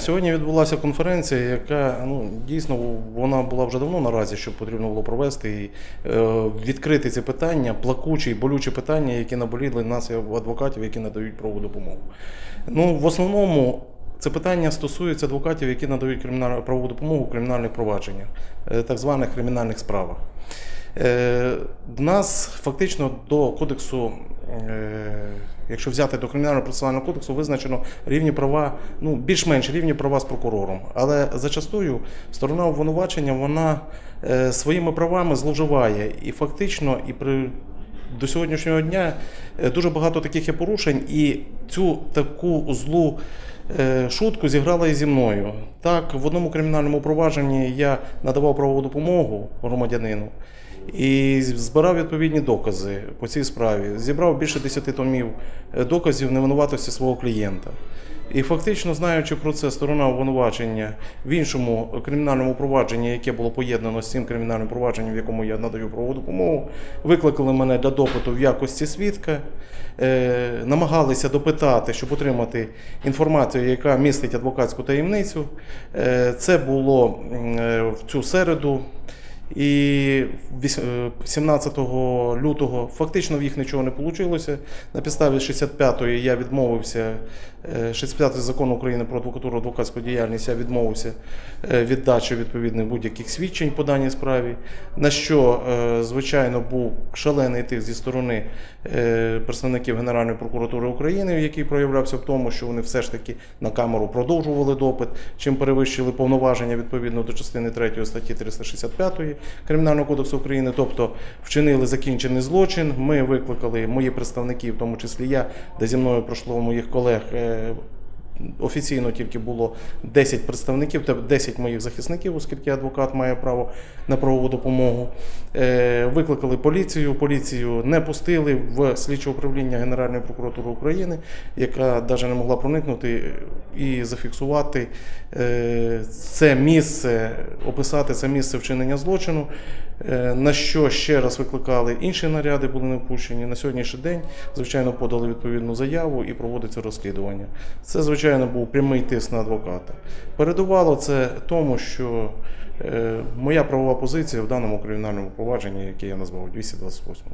Сьогодні відбулася конференція, яка ну дійсно вона була вже давно наразі, що потрібно було провести і е, відкрити ці питання, плакучі і болючі питання, які наболіли нас адвокатів, які надають правову допомогу. Ну в основному. Це питання стосується адвокатів, які надають кримінальну правову допомогу у кримінальних провадженнях, е, так званих кримінальних справах. Е, В нас фактично до кодексу, е, якщо взяти до кримінального процесуального кодексу, визначено рівні права, ну більш-менш рівні права з прокурором. Але зачастую сторона обвинувачення вона е, своїми правами зловживає і фактично і при. До сьогоднішнього дня дуже багато таких є порушень, і цю таку злу шутку зіграла і зі мною. Так, в одному кримінальному провадженні я надавав правову допомогу громадянину і збирав відповідні докази по цій справі. Зібрав більше 10 томів е, доказів невинуватості свого клієнта. І фактично, знаючи про це, сторона обвинувачення в іншому кримінальному провадженні, яке було поєднано з цим кримінальним провадженням, в якому я надаю правову допомогу, викликали мене для допиту в якості свідка, е, намагалися допитати, щоб отримати інформацію, яка містить адвокатську таємницю. Е, це було е, в цю середу. І віс- е, 17 лютого фактично в їх нічого не вийшло. На підставі 65-ї я відмовився, е, 65-й закон України про адвокатуру адвокатську діяльність, я відмовився е, від дачі відповідних будь-яких свідчень по даній справі. На що, е, звичайно, був шалений тиск зі сторони е, представників Генеральної прокуратури України, який проявлявся в тому, що вони все ж таки на камеру продовжували допит, чим перевищили повноваження відповідно до частини 3 статті 365 Кримінального кодексу України, тобто вчинили закінчений злочин. Ми викликали мої представники, в тому числі я, де зі мною пройшло моїх колег. Офіційно тільки було 10 представників, тобто 10 моїх захисників, оскільки адвокат має право на правову допомогу. Е, Викликали поліцію. Поліцію не пустили в слідче управління Генеральної прокуратури України, яка навіть не могла проникнути і зафіксувати е, це місце, описати це місце вчинення злочину. Е, На що ще раз викликали інші наряди, були не впущені. На сьогоднішній день, звичайно, подали відповідну заяву і проводиться розслідування. Це, звичайно, був прямий тиск на адвоката. Передувало це тому, що е, моя правова позиція в даному кримінальному провадженні, яке я назвав 228.